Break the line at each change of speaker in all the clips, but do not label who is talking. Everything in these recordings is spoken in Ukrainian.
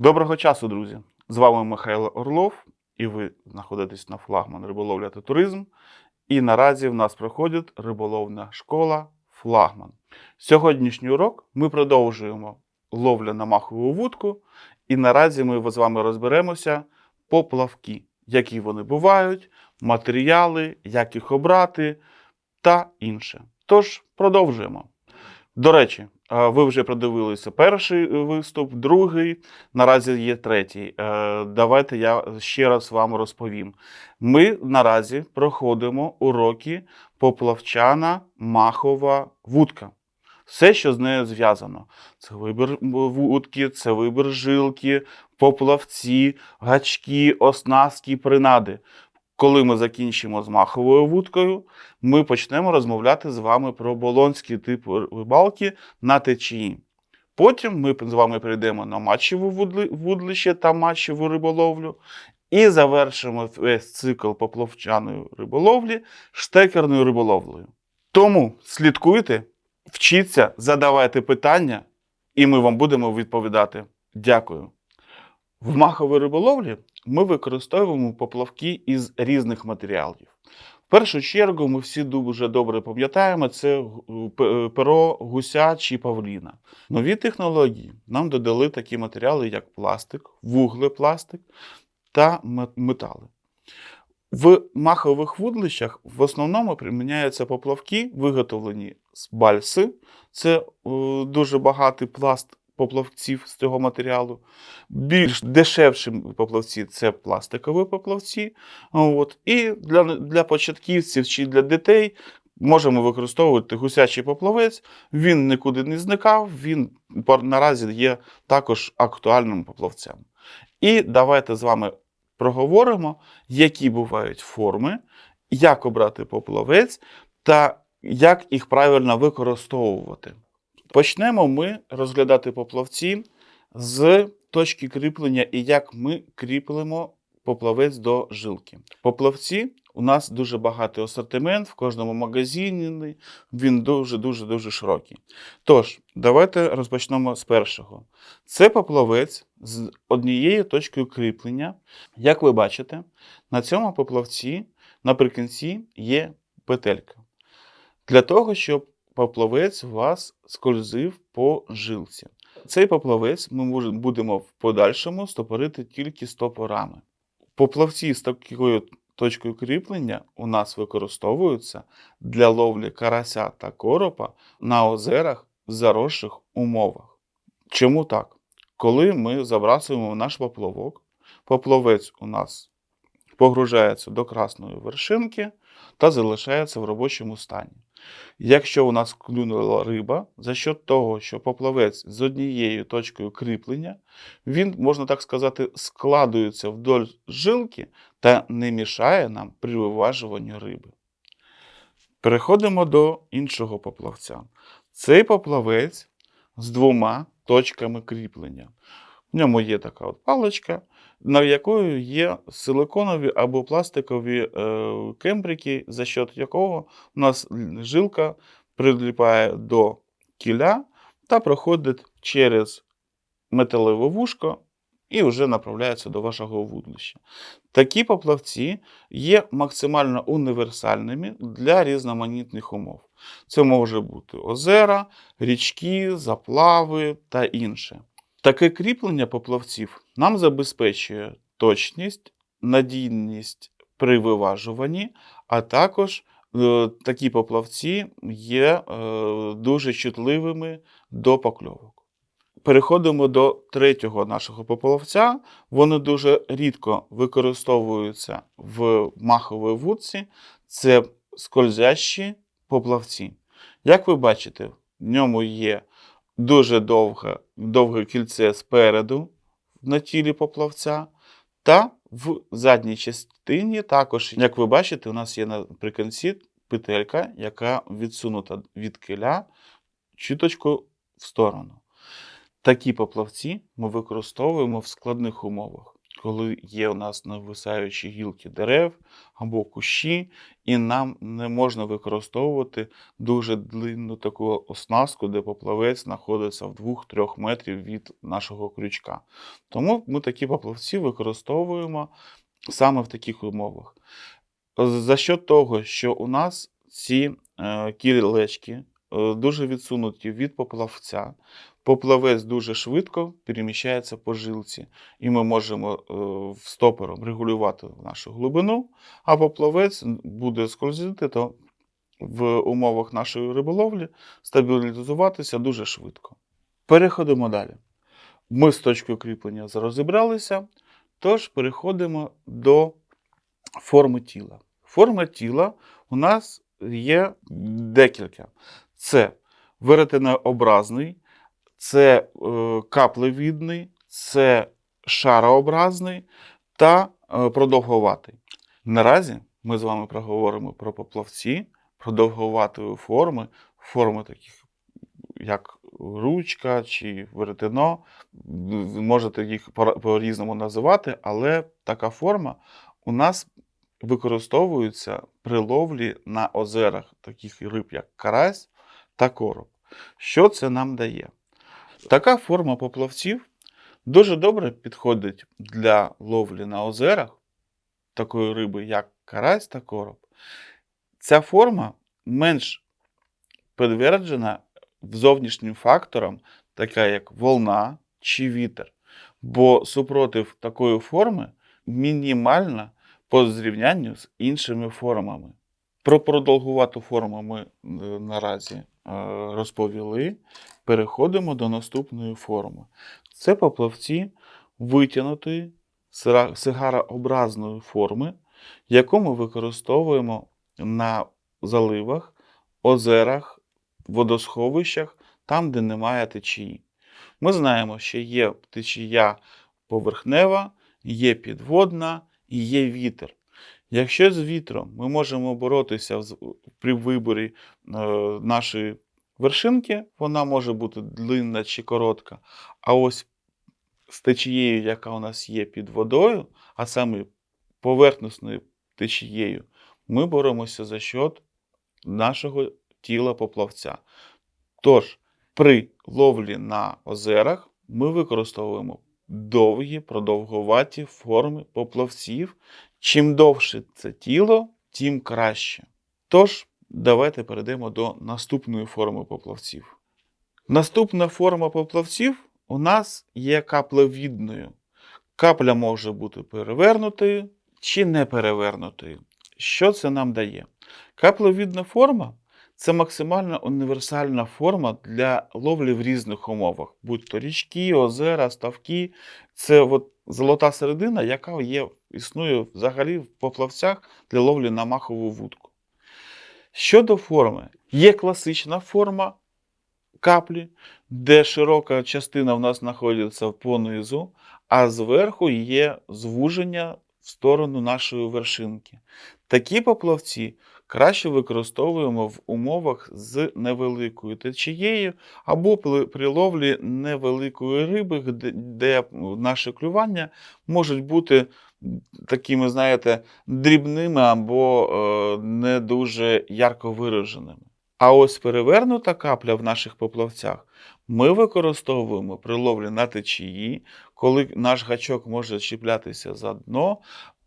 Доброго часу, друзі! З вами Михайло Орлов, і ви знаходитесь на флагман риболовля та туризм. І наразі в нас проходить риболовна школа Флагман. Сьогоднішній урок ми продовжуємо ловля на махову вудку, і наразі ми з вами розберемося поплавки, які вони бувають, матеріали, як їх обрати та інше. Тож продовжуємо. До речі, е, ви вже продивилися перший виступ, другий. Наразі є третій. Е, Давайте я ще раз вам розповім. Ми наразі проходимо уроки поплавчана махова вудка. Все, що з нею зв'язано. Це вибір вудки, це вибір жилки, поплавці, гачки, оснастки, принади. Коли ми закінчимо з маховою вудкою, ми почнемо розмовляти з вами про болонський тип рибалки на течії. Потім ми з вами перейдемо на матчеву вудли- вудлище та матчеву риболовлю. І завершимо весь цикл поплавчаної риболовлі штекерною риболовлею. Тому слідкуйте, вчіться, задавайте питання, і ми вам будемо відповідати. Дякую. В маховій риболовлі ми використовуємо поплавки із різних матеріалів. В першу чергу ми всі дуже добре пам'ятаємо це перо гуся чи павліна. Нові технології нам додали такі матеріали, як пластик, вуглепластик та метали. В махових вудлищах в основному приміняються поплавки, виготовлені з бальси. Це е, дуже багатий пласт поплавців з цього матеріалу. Більш дешевші поплавці це пластикові поплавці. От. І для, для початківців чи для дітей можемо використовувати гусячий поплавець. Він нікуди не зникав, він наразі є також актуальним поплавцем. І давайте з вами проговоримо, які бувають форми, як обрати поплавець та як їх правильно використовувати. Почнемо ми розглядати поплавці з точки кріплення і як ми кріпимо поплавець до жилки. Поплавці у нас дуже багатий асортимент в кожному магазині. Він дуже дуже дуже широкий. Тож, давайте розпочнемо з першого. Це поплавець з однією точкою кріплення. Як ви бачите, на цьому поплавці наприкінці є петелька. Для того, щоб поплавець у вас скользив по жилці. Цей поплавець ми будемо в подальшому стопорити тільки стопорами. Поплавці з такою точкою кріплення у нас використовуються для ловлі карася та коропа на озерах в заросших умовах. Чому так? Коли ми забрасуємо наш поплавок, поплавець у нас погружається до красної вершинки та залишається в робочому стані. Якщо у нас клюнула риба, за счет того, що поплавець з однією точкою кріплення, він, можна так сказати, складується вдоль жилки та не мішає нам при виважуванні риби. Переходимо до іншого поплавця. Цей поплавець з двома точками кріплення. В ньому є така от паличка, на якою є силиконові або пластикові е, кембрики, за счет якого у нас жилка приліпає до кіля та проходить через металеве вушко і вже направляється до вашого вудлища. Такі поплавці є максимально універсальними для різноманітних умов. Це може бути озера, річки, заплави та інше. Таке кріплення поплавців нам забезпечує точність, надійність при виважуванні, а також е, такі поплавці є е, дуже чутливими до покльовок. Переходимо до третього нашого поплавця. Вони дуже рідко використовуються в маховій вудці. Це скользящі поплавці. Як ви бачите, в ньому є дуже довге, довге кільце спереду на тілі поплавця, та в задній частині також, як ви бачите, у нас є наприкінці петелька, яка відсунута від киля чуточку в сторону. Такі поплавці ми використовуємо в складних умовах. Коли є у нас нависаючі гілки дерев або кущі, і нам не можна використовувати дуже длинну таку оснастку, де поплавець знаходиться в 2-3 метрів від нашого крючка. Тому ми такі поплавці використовуємо саме в таких умовах. За що того, що у нас ці е, кілечки е, дуже відсунуті від поплавця, поплавець дуже швидко переміщається по жилці, і ми можемо е, стопором регулювати нашу глибину, а поплавець буде скользити, то в умовах нашої риболовлі стабілізуватися дуже швидко. Переходимо далі. Ми з точкою кріплення розібралися, тож переходимо до форми тіла. Форма тіла у нас є декілька. Це веретенообразний, це е, каплевідний, це шарообразний та е, продовгуватий. Наразі ми з вами проговоримо про поплавці, продовгуватої форми, форми таких, як ручка чи веретено. Можете їх по-різному називати, але така форма у нас використовується при ловлі на озерах таких риб, як карась та короб. Що це нам дає? Така форма поплавців дуже добре підходить для ловлі на озерах такої риби, як карась та короб. Ця форма менш підтверджена зовнішнім фактором, така як волна чи вітер. Бо супротив такої форми мінімальна по зрівнянню з іншими формами. Про продовгувату форму ми е, наразі е, розповіли. Переходимо до наступної форми. Це поплавці витягнутої сигарообразної форми, яку ми використовуємо на заливах, озерах, водосховищах, там, де немає течії. Ми знаємо, що є течія поверхнева, є підводна і є вітер. Якщо з вітром ми можемо боротися при виборі е, нашої вершинки, вона може бути длинна чи коротка. А ось з течією, яка у нас є під водою, а саме поверхносною течією, ми боремося за счет нашого тіла поплавця. Тож, при ловлі на озерах ми використовуємо довгі, продовгуваті форми поплавців. Чим довше це тіло, тим краще. Тож, давайте перейдемо до наступної форми поплавців. Наступна форма поплавців у нас є каплевідною. Капля може бути перевернутою чи не перевернутою. Що це нам дає? Каплевідна форма це максимально універсальна форма для ловлі в різних умовах, будь то річки, озера, ставки. Це от золота середина, яка є, існує взагалі в поплавцях для ловлі на махову вудку. Щодо форми, є класична форма каплі, де широка частина в нас знаходиться понизу, а зверху є звуження в сторону нашої вершинки. Такі поплавці краще використовуємо в умовах з невеликою течією або при ловлі невеликої риби, де, наші клювання можуть бути такими, знаєте, дрібними або е, не дуже ярко вираженими. А ось перевернута капля в наших поплавцях ми використовуємо при ловлі на течії, коли наш гачок може чіплятися за дно,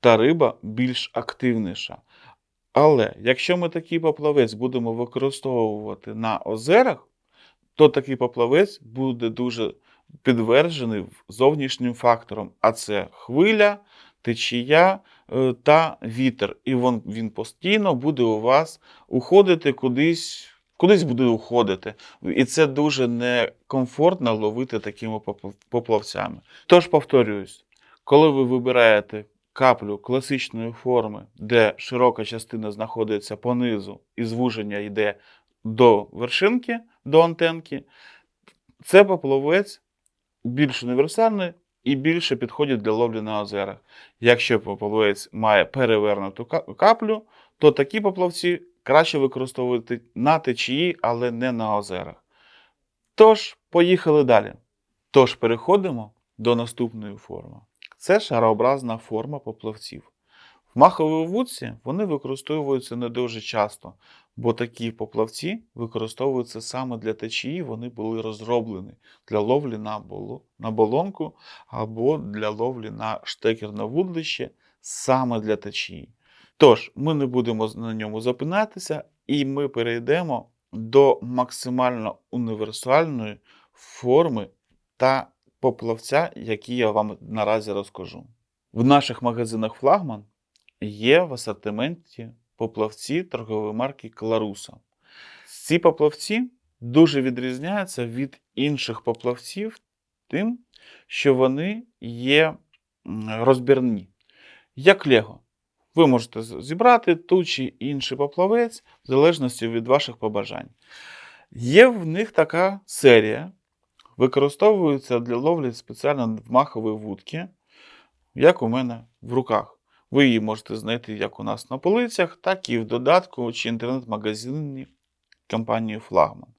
та риба більш активніша. Але якщо ми такий поплавець будемо використовувати на озерах, то такий поплавець буде дуже підтверджений зовнішнім фактором, а це хвиля, течія е, та вітер. І він, він постійно буде у вас уходити кудись, кудись буде уходити. І це дуже некомфортно ловити такими поплавцями. Тож повторююсь, коли ви вибираєте каплю класичної форми, де широка частина знаходиться понизу і звуження йде до вершинки, до антенки, це поплавець більш універсальний і більше підходить для ловлі на озерах. Якщо поплавець має перевернуту каплю, то такі поплавці краще використовувати на течії, але не на озерах. Тож, поїхали далі. Тож переходимо до наступної форми. Це шарообразна форма поплавців. В маховій вудці вони використовуються не дуже часто, бо такі поплавці використовуються саме для течії, вони були розроблені для ловлі на, боло, на болонку або для ловлі на штекерне вудлище саме для течії. Тож, ми не будемо на ньому запинатися, і ми перейдемо до максимально універсальної форми та поплавця, які я вам наразі розкажу. В наших магазинах флагман є в асортименті поплавці торгової марки Кларуса. Ці поплавці дуже відрізняються від інших поплавців тим, що вони є розбірні, як Лего. Ви можете зібрати ту чи інший поплавець в залежності від ваших побажань. Є в них така серія, використовується для ловлі спеціально в махові вудки, як у мене в руках. Ви її можете знайти як у нас на полицях, так і в додатку чи інтернет-магазині компанії Флагман.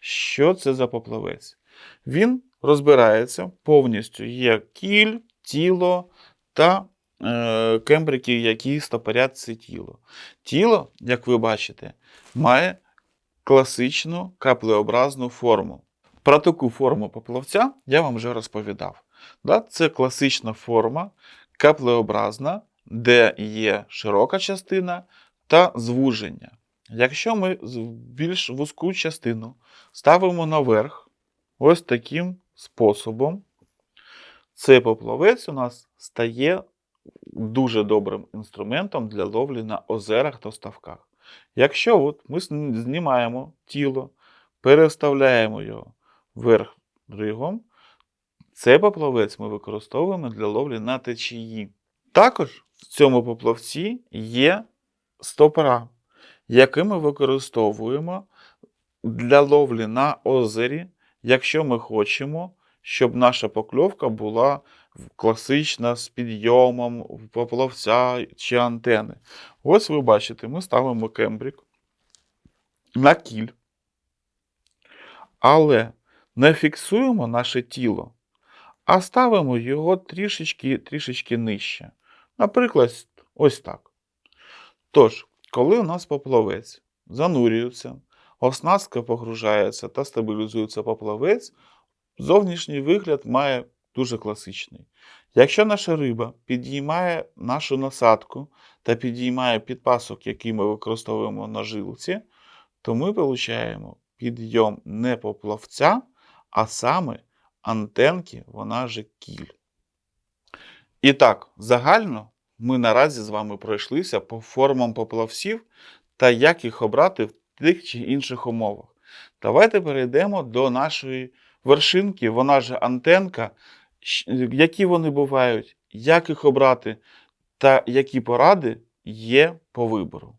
Що це за поплавець? Він розбирається повністю. Є кіль, тіло та е, кембрики, які стопорять це тіло. Тіло, як ви бачите, має класичну каплеобразну форму. Про таку форму поплавця я вам вже розповідав. Да? Це класична форма, каплеобразна, де є широка частина та звуження. Якщо ми більш вузьку частину ставимо наверх, ось таким способом, цей поплавець у нас стає дуже добрим інструментом для ловлі на озерах та ставках. Якщо от ми знімаємо тіло, переставляємо його вверх ригом, цей поплавець ми використовуємо для ловлі на течії. Також в цьому поплавці є стопора, які ми використовуємо для ловлі на озері, якщо ми хочемо, щоб наша покльовка була класична з підйомом поплавця чи антени. Ось ви бачите, ми ставимо кембрик на кіль, але не фіксуємо наше тіло, а ставимо його трішечки, трішечки нижче. Наприклад, ось так. Тож, коли у нас поплавець занурюється, оснастка погружається та стабілізується поплавець, зовнішній вигляд має дуже класичний. Якщо наша риба підіймає нашу насадку та підіймає підпасок, який ми використовуємо на жилці, то ми отримуємо підйом не поплавця, а саме антенки, вона же кіль. І так, загально ми наразі з вами пройшлися по формам поплавців та як їх обрати в тих чи інших умовах. Давайте перейдемо до нашої вершинки, вона же антенка, які вони бувають, як їх обрати та які поради є по вибору.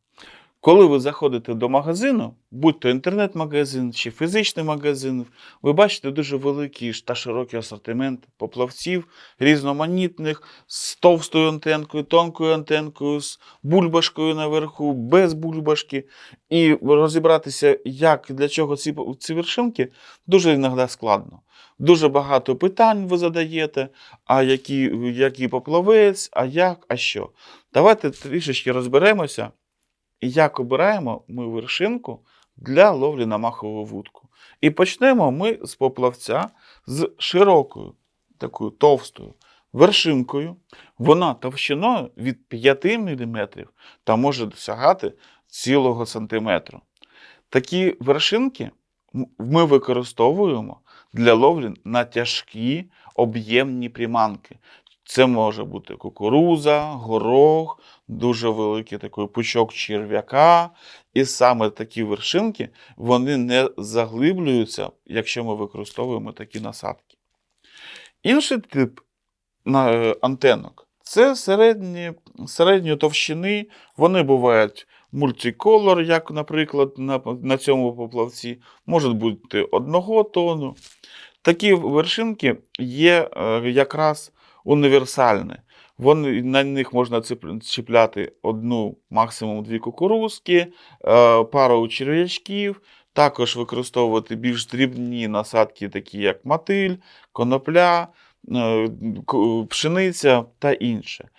Коли ви заходите до магазину, будь то інтернет-магазин чи фізичний магазин, ви бачите дуже великий та широкий асортимент поплавців різноманітних з товстою антенкою, тонкою антенкою, з бульбашкою наверху, без бульбашки. І розібратися, як і для чого ці, ці вершинки, дуже іноді складно. Дуже багато питань ви задаєте, а який, який поплавець, а як, а що. Давайте трішечки розберемося, як обираємо ми вершинку для ловлі на махову вудку. І почнемо ми з поплавця з широкою, такою товстою вершинкою. Вона товщиною від 5 мм та може досягати цілого сантиметру. Такі вершинки ми використовуємо для ловлі на тяжкі об'ємні приманки. Це може бути кукуруза, горох, дуже великий такий пучок черв'яка. І саме такі вершинки вони не заглиблюються, якщо ми використовуємо такі насадки. Інший тип е, антенок це середні, середньої товщини. Вони бувають мультиколор, як, наприклад, на, на цьому поплавці, можуть бути одного тону. Такі вершинки є е, якраз універсальні. Вони, на них можна чіпляти одну, максимум дві кукурузки, е, пару черв'ячків, також використовувати більш дрібні насадки, такі як мотиль, конопля, е, пшениця та інше.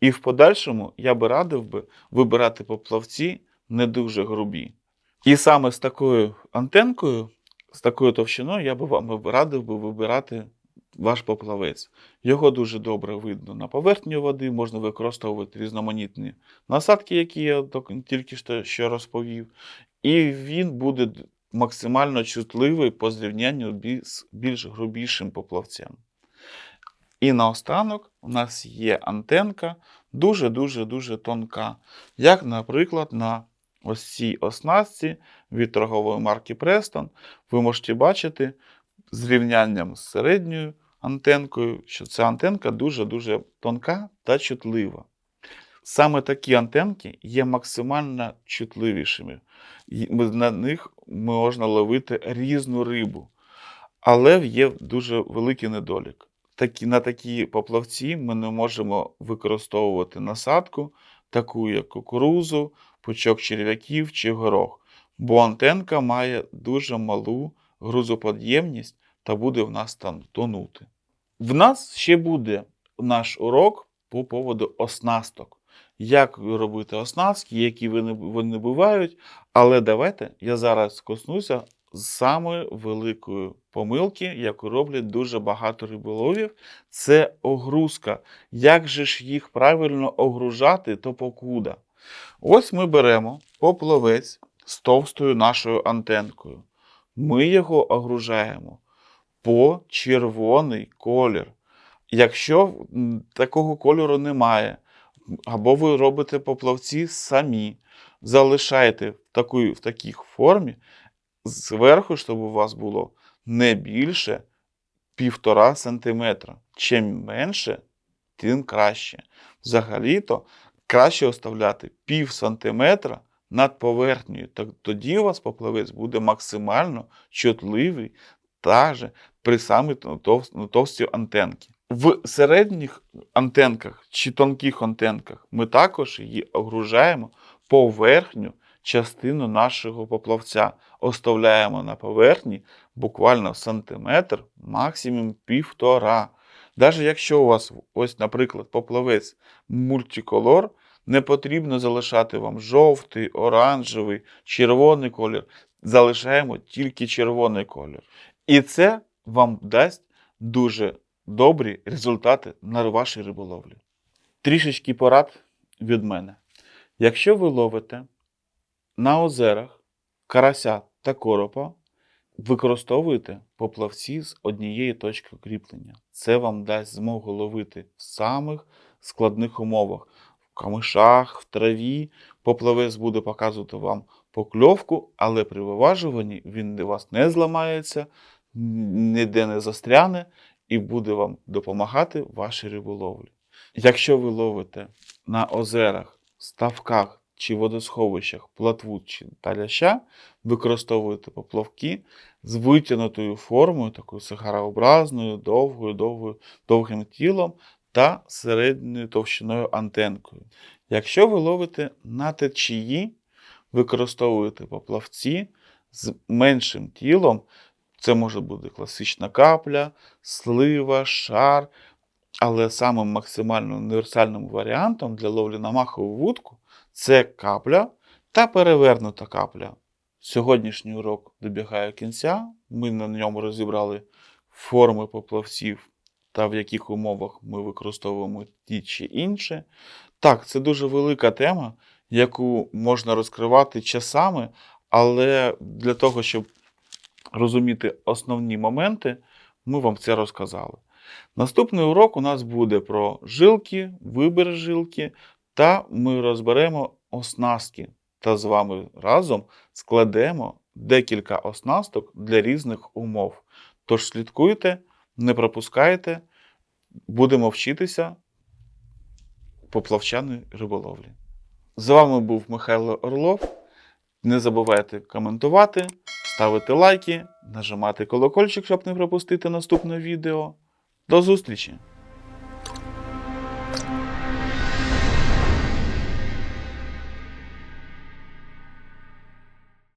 І в подальшому я би радив би вибирати поплавці не дуже грубі. І саме з такою антенкою, з такою товщиною, я би вам радив би вибирати ваш поплавець. Його дуже добре видно на поверхні води, можна використовувати різноманітні насадки, які я тільки що- розповів. І він буде максимально чутливий по зрівнянню з більш грубішим поплавцем. І наостанок у нас є антенка дуже-дуже дуже тонка, як, наприклад, на ось цій оснастці від торгової марки Preston. Ви можете бачити зрівнянням з середньою антенкою, що ця антенка дуже-дуже тонка та чутлива. Саме такі антенки є максимально чутливішими. На них можна ловити різну рибу. Але є дуже великий недолік. Такі, на такі поплавці ми не можемо використовувати насадку, таку як кукурузу, пучок черв'яків чи горох, бо антенка має дуже малу грузоподємність та буде в нас там тонути. В нас ще буде наш урок по поводу оснасток. Як робити оснастки, які вони, бувають. Але давайте я зараз коснуся самої великої помилки, яку роблять дуже багато риболовів, це огрузка. Як же ж їх правильно огружати, то покуда? Ось ми беремо поплавець з товстою нашою антенкою. Ми його огружаємо по червоний колір. Якщо такого кольору немає, або ви робите поплавці самі, залишайте в такій, в такій формі, зверху, щоб у вас було не більше півтора сантиметра. Чим менше, тим краще. Взагалі-то краще оставляти пів сантиметра над поверхнею. Тоді у вас поплавець буде максимально чутливий, та же при самій тов- товстій антенці. В середніх антенках чи тонких антенках ми також її огружаємо поверхню частину нашого поплавця. Оставляємо на поверхні буквально сантиметр, максимум півтора. Навіть якщо у вас, ось, наприклад, поплавець мультиколор, не потрібно залишати вам жовтий, оранжевий, червоний колір. Залишаємо тільки червоний колір. І це вам дасть дуже добрі результати на вашій риболовлі. Трішечки порад від мене. Якщо ви ловите на озерах карася та коропа, використовуйте поплавці з однієї точки кріплення. Це вам дасть змогу ловити в самих складних умовах. В камишах, в траві. Поплавець буде показувати вам покльовку, але при виважуванні він у вас не зламається, ніде не застряне і буде вам допомагати в вашій риболовлі. Якщо ви ловите на озерах, ставках чи водосховищах платву чи таляща, використовуєте поплавки з витягнутою формою, такою сигарообразною, довгою, довгою, довгим тілом та середньою товщиною антенкою. Якщо ви ловите на течії, використовуєте поплавці з меншим тілом, це може бути класична капля, слива, шар. Але самим максимально універсальним варіантом для ловлі на махову вудку це капля та перевернута капля. Сьогоднішній урок добігає кінця. Ми на ньому розібрали форми поплавців та в яких умовах ми використовуємо ті чи інші. Так, це дуже велика тема, яку можна розкривати часами, але для того, щоб розуміти основні моменти, ми вам це розказали. Наступний урок у нас буде про жилки, вибір жилки, та ми розберемо оснастки та з вами разом складемо декілька оснасток для різних умов. Тож слідкуйте, не пропускайте, будемо вчитися поплавчаної риболовлі. З вами був Михайло Орлов. Не забувайте коментувати, ставити лайки, нажимати колокольчик, щоб не пропустити наступне відео. До зустрічі!